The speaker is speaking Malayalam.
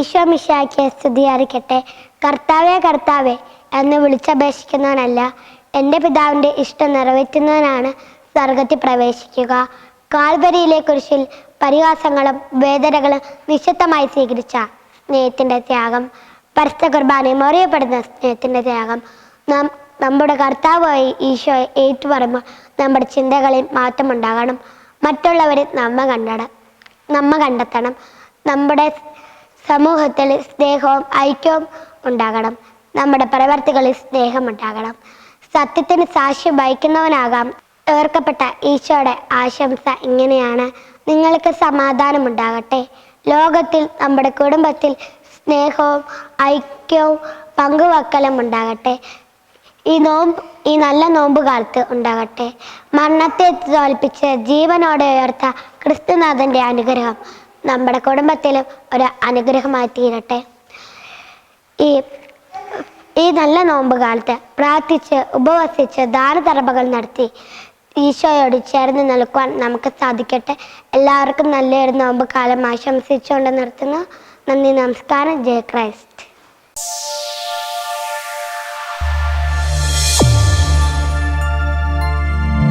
ഈശോ മിശാക്കിയ സ്തുതിയായിരിക്കട്ടെ. കർത്താവേ കർത്താവേ എന്ന് വിളിച്ചപേക്ഷിക്കുന്നവനല്ല എന്റെ പിതാവിന്റെ ഇഷ്ടം നിറവേറ്റുന്നവനാണ് സ്വർഗത്തിൽ പ്രവേശിക്കുക. കാൽവരിയിലെ കുരിശിൽ പരിഹാസങ്ങളും വേദനകളും നിശബ്ദമായി സ്വീകരിച്ച സ്നേഹത്തിന്റെ ത്യാഗം പരസ്ത കുർബാനയും അറിയപ്പെടുന്ന സ്നേഹത്തിന്റെ ത്യാഗം നാം നമ്മുടെ കർത്താവായി ഈശോയെ ഏറ്റുപറയുമ്പോൾ നമ്മുടെ ചിന്തകളിൽ മാറ്റമുണ്ടാകണം. മറ്റുള്ളവരെ നമ്മ കണ്ടട നമ്മ കണ്ടെത്തണം. നമ്മുടെ സമൂഹത്തിൽ സ്നേഹവും ഐക്യവും ഉണ്ടാകണം. നമ്മുടെ പ്രവർത്തികളിൽ സ്നേഹം ഉണ്ടാകണം. സത്യത്തിന് സാക്ഷ്യം വഹിക്കുന്നവനാകാം. ഏർക്കപ്പെട്ട ഈശോയുടെ ആശംസ ഇങ്ങനെയാണ്. നിങ്ങൾക്ക് സമാധാനമുണ്ടാകട്ടെ ലോകത്തിൽ നമ്മുടെ കുടുംബത്തിൽ സ്നേഹവും ഐക്യവും പങ്കുവെക്കലും ഉണ്ടാകട്ടെ. ഈ നോമ്പ് ഈ നല്ല നോമ്പ് കാലത്ത് ഉണ്ടാകട്ടെ. മരണത്തെ തോൽപ്പിച്ച് ജീവനോടെ ഉയർത്ത ക്രിസ്തുനാഥന്റെ അനുഗ്രഹം. നമ്മുടെ കുടുംബത്തിലും ഒരു അനുഗ്രഹമായി തീരട്ടെ. ഈ ഈ നല്ല നോമ്പ് കാലത്ത് പ്രാർത്ഥിച്ച് ഉപവസിച്ച് ദാനധർമ്മകൾ നടത്തി ഈശോയോട് ചേർന്ന് നിൽക്കുവാൻ നമുക്ക് സാധിക്കട്ടെ. എല്ലാവർക്കും നല്ലൊരു നോമ്പ് കാലം ആശംസിച്ചുകൊണ്ട് നിർത്തുന്നു. നന്ദി നമസ്കാരം. ജയ ക്രൈസ്റ്റ്.